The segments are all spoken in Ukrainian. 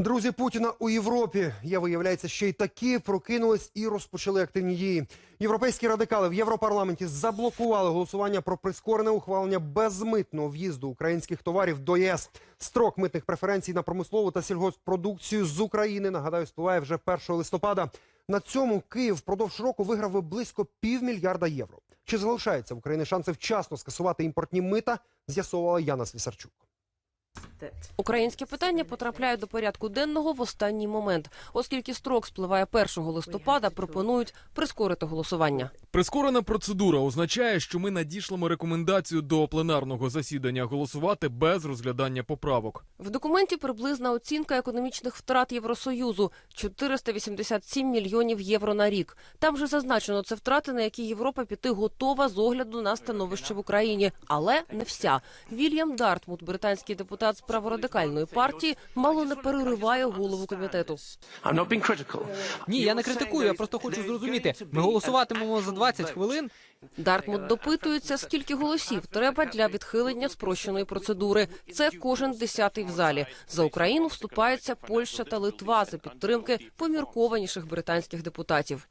Друзі Путіна у Європі є, виявляється, ще й такі прокинулись і розпочали активні дії. Європейські радикали в Європарламенті заблокували голосування про прискорене ухвалення безмитного в'їзду українських товарів до ЄС. Строк митних преференцій на промислову та сільгосппродукцію з України нагадаю спливає вже 1 листопада. На цьому Київ впродовж року виграв би близько півмільярда євро. Чи залишається в Україні шанси вчасно скасувати імпортні мита? З'ясовувала Яна Слісарчук. Українське питання потрапляє до порядку денного в останній момент, оскільки строк спливає 1 листопада. Пропонують прискорити голосування. Прискорена процедура означає, що ми надішлемо рекомендацію до пленарного засідання голосувати без розглядання поправок. В документі приблизна оцінка економічних втрат Євросоюзу 487 мільйонів євро на рік. Там же зазначено це втрати, на які Європа піти готова з огляду на становище в Україні, але не вся. Вільям Дартмут, британський депутат з праворадикальної партії, мало не перериває голову комітету. Ні, я не критикую, я просто хочу зрозуміти. Ми голосуватимемо за 20 хвилин. Дартмут допитується, скільки голосів треба для відхилення спрощеної процедури. Це кожен десятий в залі. За Україну вступаються Польща та Литва за підтримки поміркованіших британських депутатів.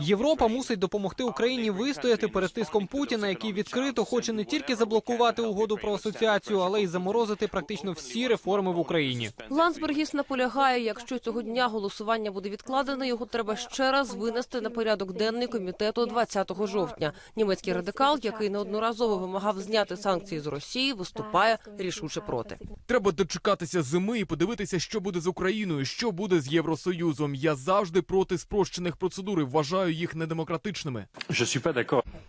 Європа мусить допомогти Україні вистояти перед тиском Путіна, який відкрито хоче не тільки заблокувати угоду про асоціацію, але й заморозити практично всі реформи в Україні. Лансбергіс наполягає, якщо цього дня голосування буде відкладене, його треба ще раз винести на порядок денний комітету 20 жовтня. Німецький радикал, який неодноразово вимагав зняти санкції з Росії, виступає рішуче проти. Треба дочекатися зими і подивитися, що буде з Україною, що буде з Євросоюзом. Я завжди проти спрощених процедур і вважаю їх недемократичними.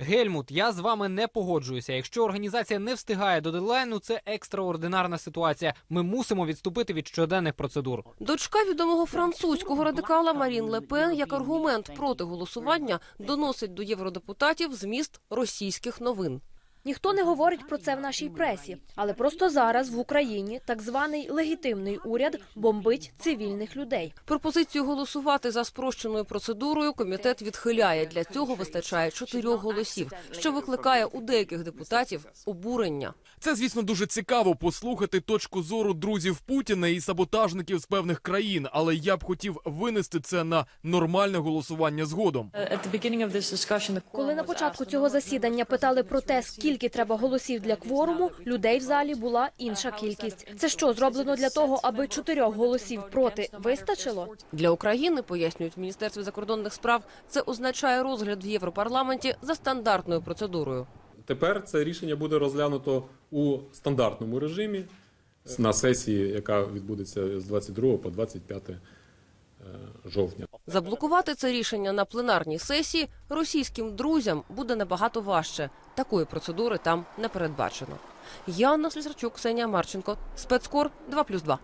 Гельмут, я з вами не погоджуюся. Якщо організація не встигає до дедлайну, це екстраординарна ситуація. Ми мусимо відступити від щоденних процедур. Дочка відомого французького радикала Марін Лепен як аргумент проти голосування доносить до євродепутатів зміст російських новин. Ніхто не говорить про це в нашій пресі, але просто зараз в Україні так званий легітимний уряд бомбить цивільних людей. Пропозицію голосувати за спрощеною процедурою комітет відхиляє. Для цього вистачає чотирьох голосів, що викликає у деяких депутатів обурення. Це, звісно, дуже цікаво послухати точку зору друзів Путіна і саботажників з певних країн, але я б хотів винести це на нормальне голосування згодом. Коли на початку цього засідання питали про те, скільки треба голосів для кворуму, людей в залі була інша кількість. Це що зроблено для того, аби чотирьох голосів проти вистачило? Для України пояснюють в міністерстві закордонних справ. Це означає розгляд в Європарламенті за стандартною процедурою. Тепер це рішення буде розглянуто у стандартному режимі на сесії, яка відбудеться з 22 по 25 е, жовтня. Заблокувати це рішення на пленарній сесії російським друзям буде набагато важче. Такої процедури там не передбачено. Яна Слісарчук, Ксенія Марченко, спецкор 2+,2.